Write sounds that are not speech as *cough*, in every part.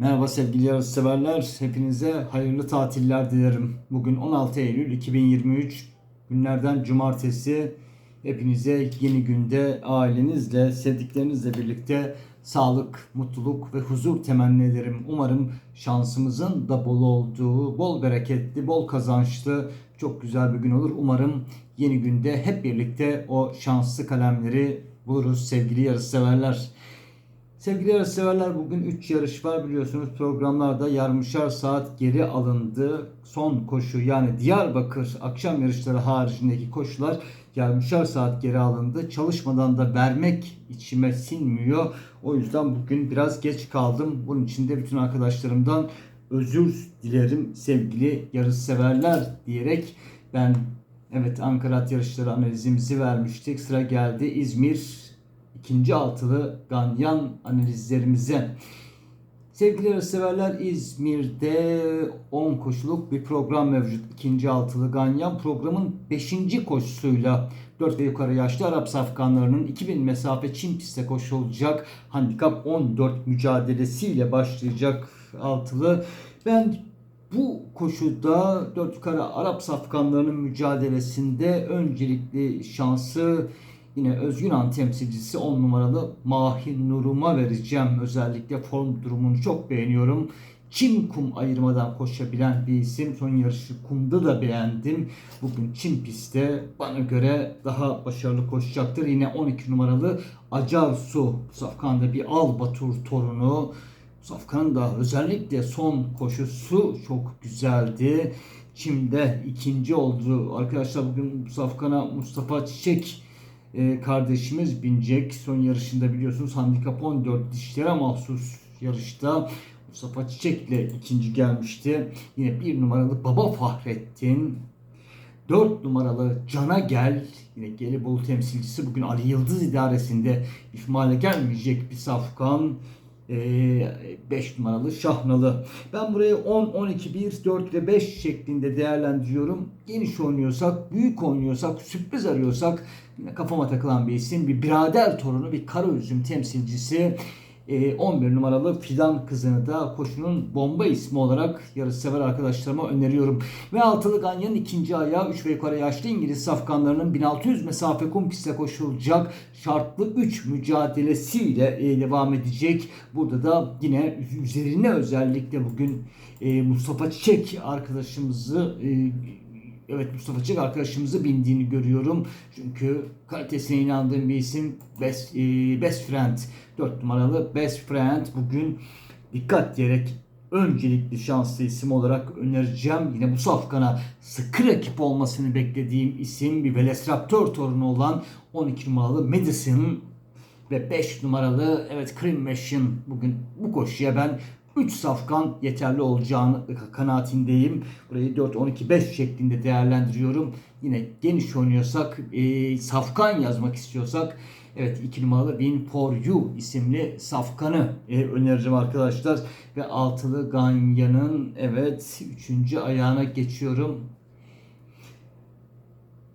Merhaba sevgili yarışseverler. Hepinize hayırlı tatiller dilerim. Bugün 16 Eylül 2023 günlerden cumartesi. Hepinize yeni günde ailenizle, sevdiklerinizle birlikte sağlık, mutluluk ve huzur temenni ederim. Umarım şansımızın da bol olduğu, bol bereketli, bol kazançlı, çok güzel bir gün olur. Umarım yeni günde hep birlikte o şanslı kalemleri buluruz sevgili yarışseverler. Sevgili yarışseverler bugün 3 yarış var biliyorsunuz programlarda yarmışar saat geri alındı. Son koşu yani Diyarbakır akşam yarışları haricindeki koşular yarmışar saat geri alındı. Çalışmadan da vermek içime sinmiyor. O yüzden bugün biraz geç kaldım. Bunun için de bütün arkadaşlarımdan özür dilerim sevgili yarışseverler diyerek ben evet Ankara At yarışları analizimizi vermiştik. Sıra geldi İzmir ikinci altılı ganyan analizlerimize. Sevgili severler İzmir'de 10 koşuluk bir program mevcut. İkinci altılı ganyan programın 5. koşusuyla 4 ve yukarı yaşlı Arap safkanlarının 2000 mesafe Çin pistte koşulacak handikap 14 mücadelesiyle başlayacak altılı. Ben bu koşuda 4 yukarı Arap safkanlarının mücadelesinde öncelikli şansı Yine Özgün An temsilcisi 10 numaralı Mahir Nurum'a vereceğim. Özellikle form durumunu çok beğeniyorum. Çim kum ayırmadan koşabilen bir isim. Son yarışı kumda da beğendim. Bugün Çim pistte bana göre daha başarılı koşacaktır. Yine 12 numaralı Acar Su. Safkan'da bir Al Batur torunu. Safkan'ın da özellikle son koşusu çok güzeldi. Çim'de ikinci oldu. Arkadaşlar bugün Safkan'a Mustafa Çiçek e, kardeşimiz binecek. Son yarışında biliyorsunuz handikap 14 dişlere mahsus yarışta Mustafa Çiçek'le ikinci gelmişti. Yine bir numaralı Baba Fahrettin. 4 numaralı Cana Gel yine Gelibolu temsilcisi bugün Ali Yıldız idaresinde ihmale gelmeyecek bir safkan. 5 numaralı Şahnalı. Ben burayı 10, 12, 1, 4 ve 5 şeklinde değerlendiriyorum. Geniş oynuyorsak, büyük oynuyorsak, sürpriz arıyorsak kafama takılan bir isim. Bir birader torunu, bir kara üzüm temsilcisi. 11 ee, numaralı Fidan kızını da koşunun bomba ismi olarak yarışsever arkadaşlarıma öneriyorum. Ve altılı Ganyan'ın ikinci ayağı 3 ve yukarı yaşlı İngiliz safkanlarının 1600 mesafe kum pistte koşulacak şartlı 3 mücadelesiyle e, devam edecek. Burada da yine üzerine özellikle bugün e, Mustafa Çiçek arkadaşımızı e, Evet Mustafa Çek arkadaşımızı bindiğini görüyorum. Çünkü kalitesine inandığım bir isim Best, e, Best Friend. 4 numaralı Best Friend bugün dikkat diyerek öncelikli şanslı isim olarak önereceğim. Yine bu safkana sıkı rakip olmasını beklediğim isim bir Velociraptor torunu olan 12 numaralı Medicine ve 5 numaralı evet Cream Machine bugün bu koşuya ben 3 safkan yeterli olacağını kanaatindeyim. Burayı 4-12-5 şeklinde değerlendiriyorum. Yine geniş oynuyorsak, e, safkan yazmak istiyorsak Evet 2 numaralı Win for You isimli safkanı e, önereceğim arkadaşlar. Ve altılı Ganya'nın evet 3. ayağına geçiyorum.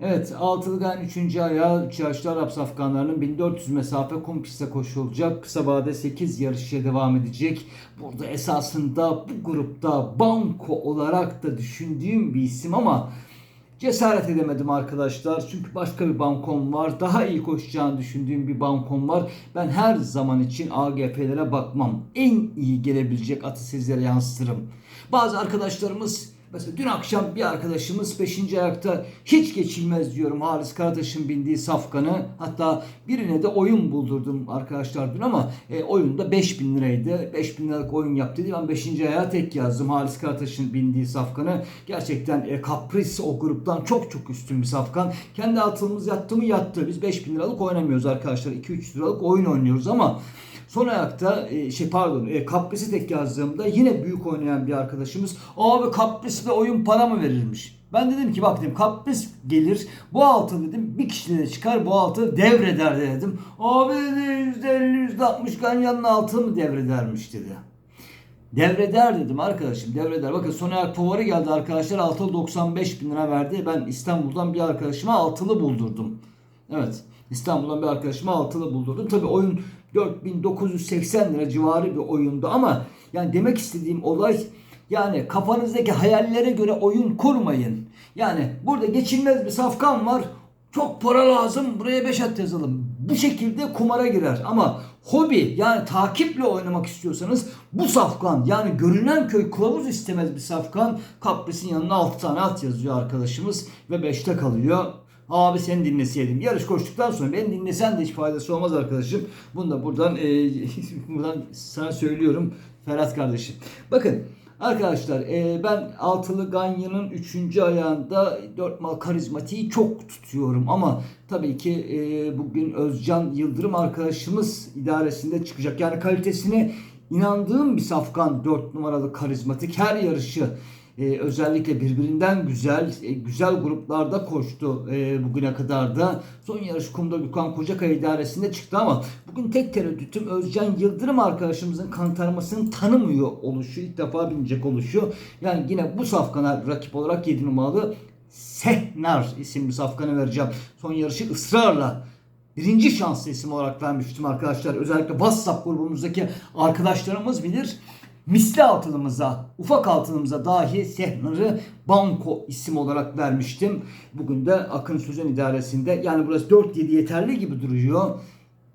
Evet, altılı gan 3. ayağı 3 yaşlı Arap safkanlarının 1400 mesafe kum pistte koşulacak. Kısa vade 8 yarışıya devam edecek. Burada esasında bu grupta banko olarak da düşündüğüm bir isim ama cesaret edemedim arkadaşlar. Çünkü başka bir bankom var. Daha iyi koşacağını düşündüğüm bir bankom var. Ben her zaman için AGP'lere bakmam. En iyi gelebilecek atı sizlere yansıtırım. Bazı arkadaşlarımız Mesela dün akşam bir arkadaşımız 5. ayakta hiç geçilmez diyorum Halis Karataş'ın bindiği safkanı. Hatta birine de oyun buldurdum arkadaşlar dün ama e, oyunda 5000 liraydı. 5000 liralık oyun yaptı diye ben 5. ayağa tek yazdım Halis Karataş'ın bindiği safkanı. Gerçekten e, Caprice o gruptan çok çok üstün bir safkan. Kendi altımız yattı mı yattı. Biz 5000 liralık oynamıyoruz arkadaşlar. 2-3 liralık oyun oynuyoruz ama Son ayakta e, şey pardon e, Kapris'i tek yazdığımda yine büyük oynayan bir arkadaşımız abi Kapris'le oyun para mı verirmiş? Ben dedim ki bak dedim Kapris gelir bu altı dedim bir kişiyle de çıkar bu altı devreder dedim. Abi dedi %50 %60 ganyanın altı mı devredermiş dedi. Devreder dedim arkadaşım devreder. Bakın son ayak favori geldi arkadaşlar altılı 95 bin lira verdi. Ben İstanbul'dan bir arkadaşıma altılı buldurdum. Evet İstanbul'dan bir arkadaşıma altılı buldurdum. Tabi oyun 4980 lira civarı bir oyundu ama Yani demek istediğim olay yani kafanızdaki hayallere göre oyun kurmayın. Yani burada geçilmez bir safkan var. Çok para lazım. Buraya 5 at yazalım. Bu şekilde kumara girer. Ama hobi yani takiple oynamak istiyorsanız bu safkan yani görünen köy kılavuz istemez bir safkan. Kapris'in yanına 6 tane at yazıyor arkadaşımız ve 5'te kalıyor. Abi seni dinleseydim. Yarış koştuktan sonra beni dinlesen de hiç faydası olmaz arkadaşım. Bunu da buradan, e, *laughs* buradan sana söylüyorum Ferhat kardeşim. Bakın Arkadaşlar e, ben altılı Ganyan'ın 3. ayağında 4 mal karizmatiği çok tutuyorum ama tabii ki e, bugün Özcan Yıldırım arkadaşımız idaresinde çıkacak. Yani kalitesine inandığım bir safkan 4 numaralı karizmatik her yarışı e, özellikle birbirinden güzel e, güzel gruplarda koştu e, bugüne kadar da. Son yarış kumda Gökhan Kocakaya idaresinde çıktı ama bugün tek tereddütüm Özcan Yıldırım arkadaşımızın kantarmasını tanımıyor oluşu. ilk defa binecek oluşu. Yani yine bu safkana rakip olarak 7 numaralı Sehnar isimli safkanı vereceğim. Son yarışı ısrarla birinci şanslı isim olarak vermiştim arkadaşlar. Özellikle WhatsApp grubumuzdaki arkadaşlarımız bilir misli altınımıza, ufak altınımıza dahi Sehnar'ı banko isim olarak vermiştim. Bugün de Akın Sözen idaresinde yani burası 4-7 yeterli gibi duruyor.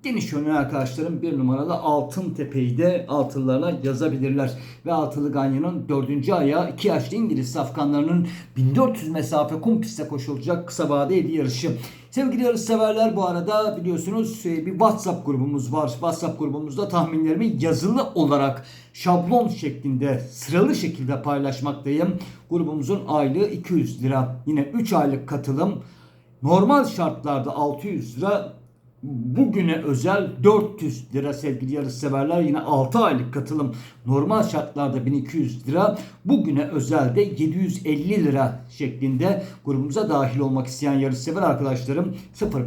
Geniş yönlü arkadaşlarım bir numaralı Altın Tepe'yi de altınlarına yazabilirler. Ve Altılı Ganyan'ın dördüncü ayağı iki yaşlı İngiliz safkanlarının 1400 mesafe kum pistte koşulacak kısa vade 7 yarışı. Sevgili yarış severler bu arada biliyorsunuz e, bir WhatsApp grubumuz var. WhatsApp grubumuzda tahminlerimi yazılı olarak şablon şeklinde sıralı şekilde paylaşmaktayım. Grubumuzun aylığı 200 lira. Yine 3 aylık katılım normal şartlarda 600 lira bugüne özel 400 lira sevgili yarışseverler. Yine 6 aylık katılım normal şartlarda 1200 lira. Bugüne özel de 750 lira şeklinde grubumuza dahil olmak isteyen yarışsever arkadaşlarım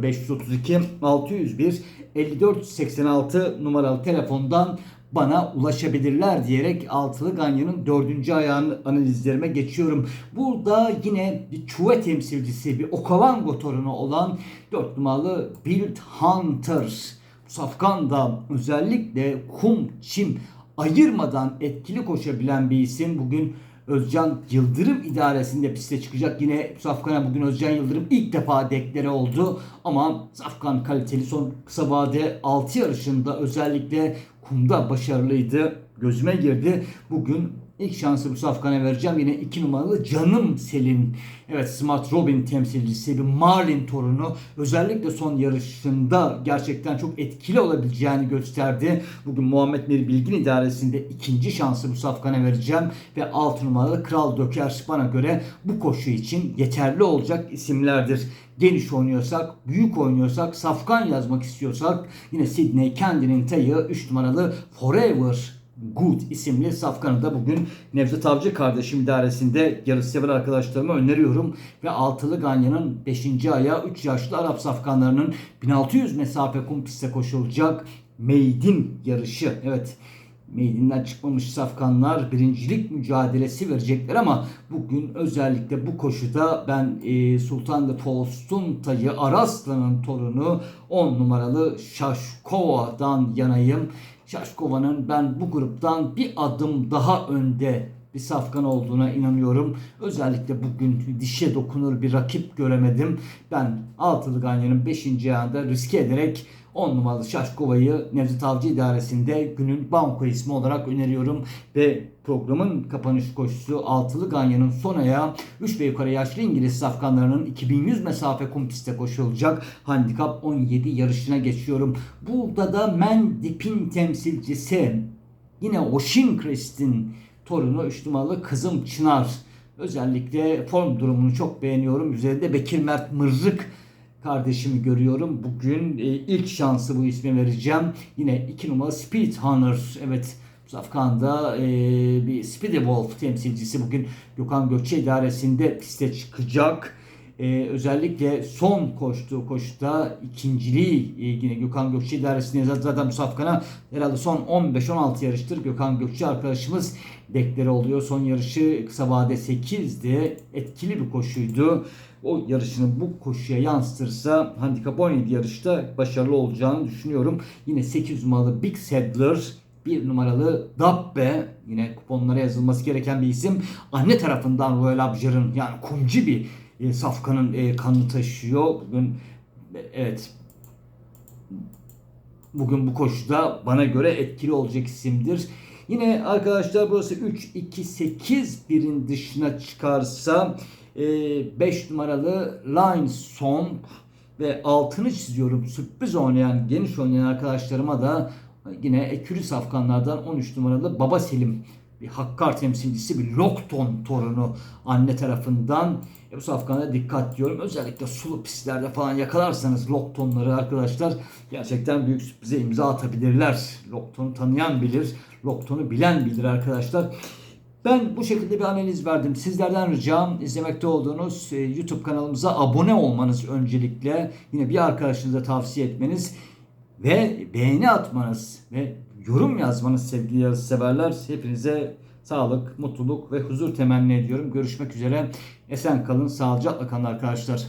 0532 601 5486 numaralı telefondan bana ulaşabilirler diyerek altılı Ganya'nın dördüncü ayağının analizlerime geçiyorum. Burada yine bir çuve temsilcisi bir Okavango torunu olan dört numaralı Build Hunter. Safkan da özellikle kum, çim ayırmadan etkili koşabilen bir isim. Bugün Özcan Yıldırım idaresinde piste çıkacak. Yine Safkan'a bugün Özcan Yıldırım ilk defa deklare oldu. Ama Safkan kaliteli son kısa vade 6 yarışında özellikle kumda başarılıydı. Gözüme girdi. Bugün ilk şansı bu Safkan'a vereceğim. Yine 2 numaralı Canım Selin. Evet Smart Robin temsilcisi bir Marlin torunu. Özellikle son yarışında gerçekten çok etkili olabileceğini gösterdi. Bugün Muhammed Meri Bilgin idaresinde ikinci şansı bu Safkan'a vereceğim. Ve 6 numaralı Kral Döker bana göre bu koşu için yeterli olacak isimlerdir geniş oynuyorsak, büyük oynuyorsak, safkan yazmak istiyorsak yine Sydney kendinin tayı 3 numaralı Forever Good isimli safkanı da bugün Nevzat Avcı kardeşim idaresinde yarışsever arkadaşlarıma öneriyorum. Ve altılı Ganya'nın 5. ayağı 3 yaşlı Arap safkanlarının 1600 mesafe kum piste koşulacak Meydin yarışı. Evet Meydinden çıkmamış safkanlar birincilik mücadelesi verecekler ama bugün özellikle bu koşuda ben e, Sultan de Post'un tayı Araslan'ın torunu 10 numaralı Şaşkova'dan yanayım. Şaşkova'nın ben bu gruptan bir adım daha önde bir safkan olduğuna inanıyorum. Özellikle bugün dişe dokunur bir rakip göremedim. Ben Altılı Ganyan'ın 5. ayağında riske ederek 10 numaralı Şaşkova'yı Nevzat Avcı idaresinde günün banko ismi olarak öneriyorum. Ve programın kapanış koşusu Altılı Ganyan'ın son ayağı 3 ve yukarı yaşlı İngiliz safkanlarının 2100 mesafe kum pistte koşulacak handikap 17 yarışına geçiyorum. Burada da Mendip'in temsilcisi yine Ocean Crest'in torunu 3 numaralı Kızım Çınar. Özellikle form durumunu çok beğeniyorum. Üzerinde Bekir Mert Mırrık kardeşimi görüyorum. Bugün e, ilk şansı bu ismi vereceğim. Yine 2 numara Speed Hunter. Evet Safkan'da e, bir Speedy Wolf temsilcisi bugün Gökhan Gökçe idaresinde piste çıkacak. Ee, özellikle son koştuğu koşuda ikinciliği e, yine Gökhan Gökçe idaresinde zaten bu safkana herhalde son 15-16 yarıştır Gökhan Gökçe arkadaşımız dekleri oluyor. Son yarışı kısa vade 8'di. Etkili bir koşuydu. O yarışını bu koşuya yansıtırsa handikap 17 yarışta başarılı olacağını düşünüyorum. Yine 8 numaralı Big Saddler bir numaralı Dabbe yine kuponlara yazılması gereken bir isim. Anne tarafından Royal Abjar'ın yani kumcu bir e, safkanın e, kanını taşıyor. Bugün e, evet bugün bu koşuda bana göre etkili olacak isimdir. Yine arkadaşlar burası 3-2-8 birin dışına çıkarsa 5 numaralı Line Song ve altını çiziyorum. Sürpriz oynayan, geniş oynayan arkadaşlarıma da yine ekürü safkanlardan 13 numaralı Baba Selim bir Hakkar temsilcisi bir Lokton torunu anne tarafından e, bu safkana dikkat diyorum. Özellikle sulu pistlerde falan yakalarsanız Loktonları arkadaşlar gerçekten büyük sürprize imza atabilirler. Lokton'u tanıyan bilir, Lokton'u bilen bilir arkadaşlar. Ben bu şekilde bir analiz verdim. Sizlerden ricam izlemekte olduğunuz e, YouTube kanalımıza abone olmanız öncelikle. Yine bir arkadaşınıza tavsiye etmeniz ve beğeni atmanız ve yorum yazmanız sevgili yarışseverler. Hepinize sağlık, mutluluk ve huzur temenni ediyorum. Görüşmek üzere. Esen kalın, sağlıcakla kalın arkadaşlar.